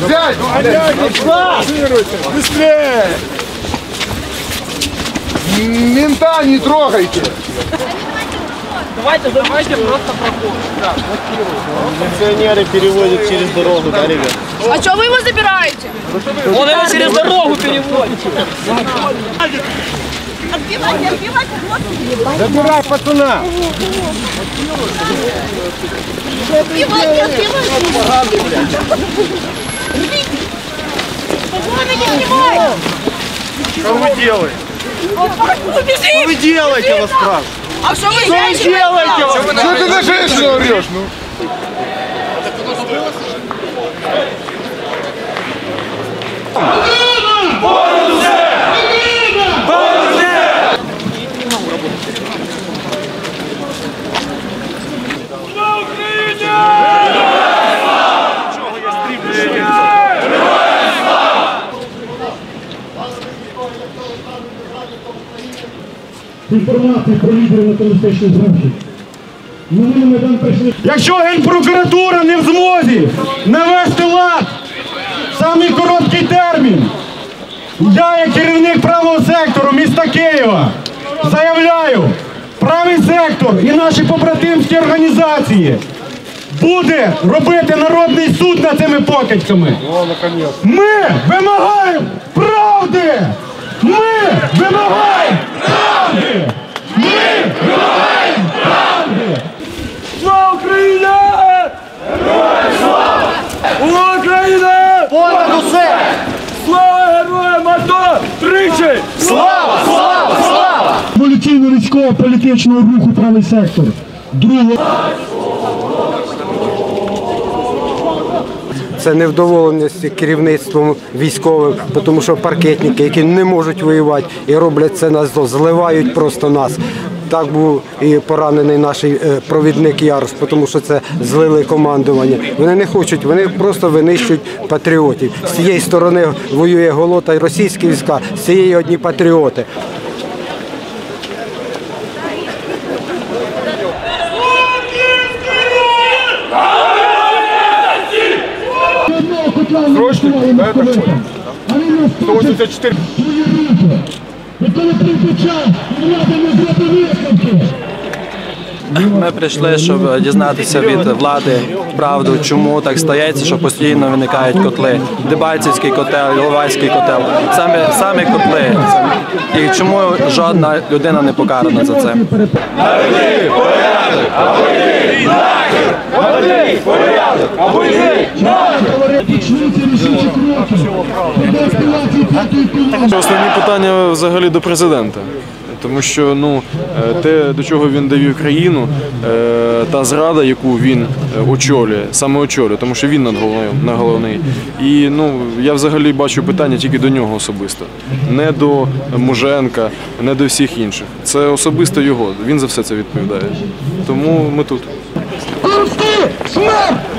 Взять! Быстрее! Мента не трогайте! Давайте, давайте просто проходим. Пенсионеры переводят через дорогу, да, ребят? А что вы его забираете? Он его через дорогу переводит. Отбивайте, отбивайте, вот. Забирай пацана! Отбивайте, отбивайте. Рвите. Вон иди, снимай. Что вы делаете? Убежи. Что вы делаете, вас спрашивают? А что вы женщины? Что ты на женщину орешь? Ну? Інформації про лідерів на терористичних зрухів. Ми на Майдан прийшли. Якщо Генпрокуратура не в змозі навести лад в самий короткий термін, я, як керівник правого сектору міста Києва, заявляю, правий сектор і наші побратимські організації буде робити народний суд над цими покидьками. Ми вимагаємо вимагаємо правди! Ми вимагаємо правди! Слава Україні! Героям слава! Україна! Понад усе! Слава героям АТО! Тричі! Слава, слава, слава! Еволюційно-людського політичного руху правий сектор. Другого Це невдоволеність керівництвом військовим, тому що паркетники, які не можуть воювати і роблять це на зло, зливають просто нас. Так був і поранений наш е, провідник Ярош, тому що це злили командування. Вони не хочуть, вони просто винищують патріотів. З цієї сторони воює голота і російські війська, з цієї одні патріоти. Відчуваємо Да, хочуть 184. І коли прийде час, влада не зробить висновки. Ми прийшли, щоб дізнатися від влади правду, чому так стається, що постійно виникають котли. Дебальцівський котел, Іловайський котел. Саме саме котли. І чому жодна людина не покарана за це? Швидше рішучі кроки. До ескалації п'ятої колони. Основні питання взагалі до президента. Тому що ну е, те, до чого він довів країну, е, та зрада, яку він е, очолює, саме очолює, тому що він над головною на головний. І ну я взагалі бачу питання тільки до нього особисто, не до Муженка, не до всіх інших. Це особисто його. Він за все це відповідає. Тому ми тут. Смерть!